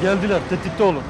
Geldiler. Tetikte olun.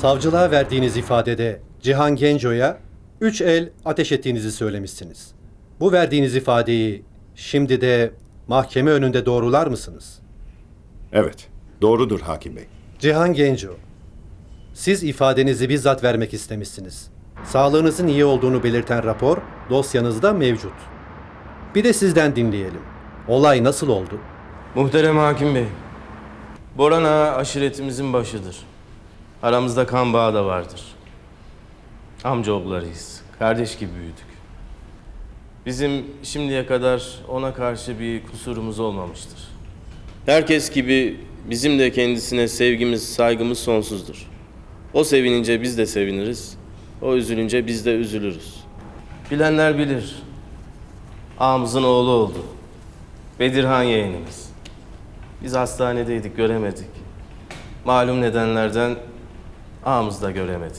Savcılığa verdiğiniz ifadede Cihan Genco'ya üç el ateş ettiğinizi söylemişsiniz. Bu verdiğiniz ifadeyi şimdi de mahkeme önünde doğrular mısınız? Evet, doğrudur hakim bey. Cihan Genco, siz ifadenizi bizzat vermek istemişsiniz. Sağlığınızın iyi olduğunu belirten rapor dosyanızda mevcut. Bir de sizden dinleyelim. Olay nasıl oldu? Muhterem Hakim Bey, Boran Ağa aşiretimizin başıdır. Aramızda kan bağı da vardır. Amcaoğullarıyız, kardeş gibi büyüdük. Bizim şimdiye kadar ona karşı bir kusurumuz olmamıştır. Herkes gibi bizim de kendisine sevgimiz, saygımız sonsuzdur. O sevinince biz de seviniriz, o üzülünce biz de üzülürüz. Bilenler bilir. Ağamızın oğlu oldu. Bedirhan yeğenimiz. Biz hastanedeydik, göremedik. Malum nedenlerden ağamız da göremedi.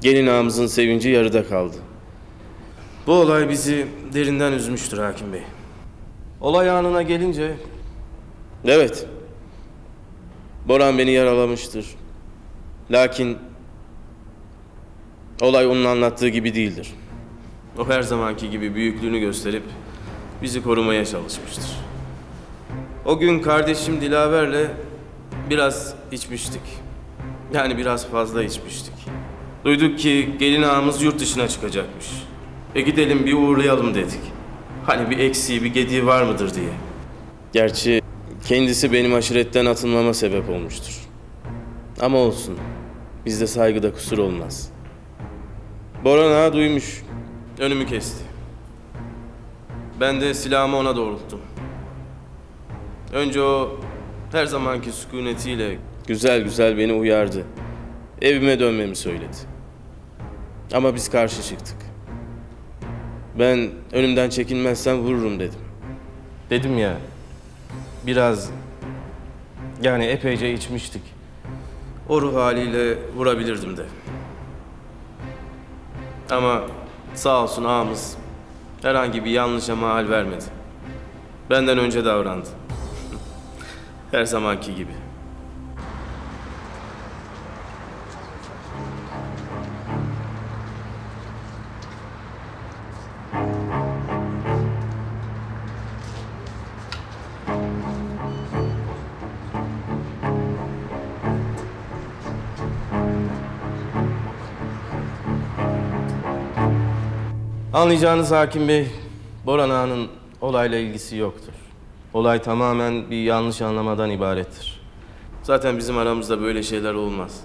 Gelin ağamızın sevinci yarıda kaldı. Bu olay bizi derinden üzmüştür hakim bey. Olay anına gelince... Evet. Boran beni yaralamıştır. Lakin... Olay onun anlattığı gibi değildir. O her zamanki gibi büyüklüğünü gösterip bizi korumaya çalışmıştır. O gün kardeşim Dilaver'le biraz içmiştik. Yani biraz fazla içmiştik. Duyduk ki gelin ağamız yurt dışına çıkacakmış. E gidelim bir uğrayalım dedik. Hani bir eksiği bir gediği var mıdır diye. Gerçi kendisi benim aşiretten atılmama sebep olmuştur. Ama olsun. Bizde saygıda kusur olmaz. Boran ağa duymuş. Önümü kesti. Ben de silahımı ona doğrulttum. Önce o her zamanki sükunetiyle güzel güzel beni uyardı. Evime dönmemi söyledi. Ama biz karşı çıktık. Ben önümden çekilmezsen vururum dedim. Dedim ya, biraz yani epeyce içmiştik. O ruh haliyle vurabilirdim de. Ama sağ olsun ağamız herhangi bir yanlışa mahal vermedi. Benden önce davrandı. Her zamanki gibi. Anlayacağınız hakim bey, Boran Ağa'nın olayla ilgisi yoktur. Olay tamamen bir yanlış anlamadan ibarettir. Zaten bizim aramızda böyle şeyler olmaz.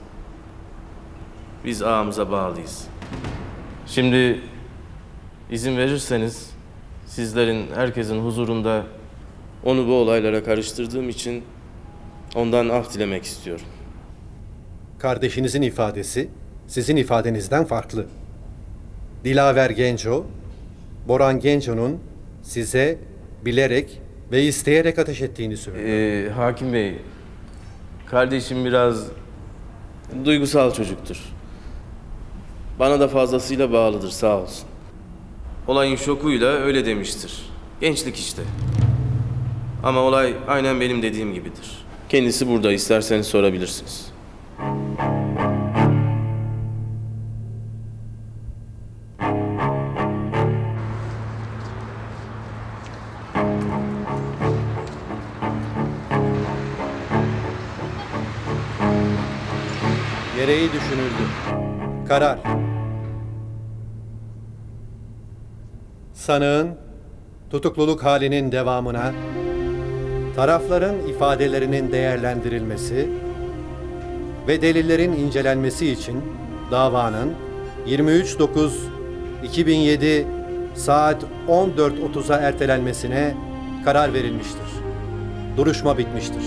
Biz ağamıza bağlıyız. Şimdi izin verirseniz sizlerin herkesin huzurunda onu bu olaylara karıştırdığım için ondan af dilemek istiyorum. Kardeşinizin ifadesi sizin ifadenizden farklı. Dilaver Genco, Boran Genco'nun size bilerek ve isteyerek ateş ettiğini söylüyor. Ee, hakim bey, kardeşim biraz duygusal çocuktur. Bana da fazlasıyla bağlıdır sağ olsun. Olayın şokuyla öyle demiştir. Gençlik işte. Ama olay aynen benim dediğim gibidir. Kendisi burada isterseniz sorabilirsiniz. Gereği düşünüldü. Karar. Sanığın tutukluluk halinin devamına tarafların ifadelerinin değerlendirilmesi ve delillerin incelenmesi için davanın 23.9.2007 saat 14.30'a ertelenmesine karar verilmiştir. Duruşma bitmiştir.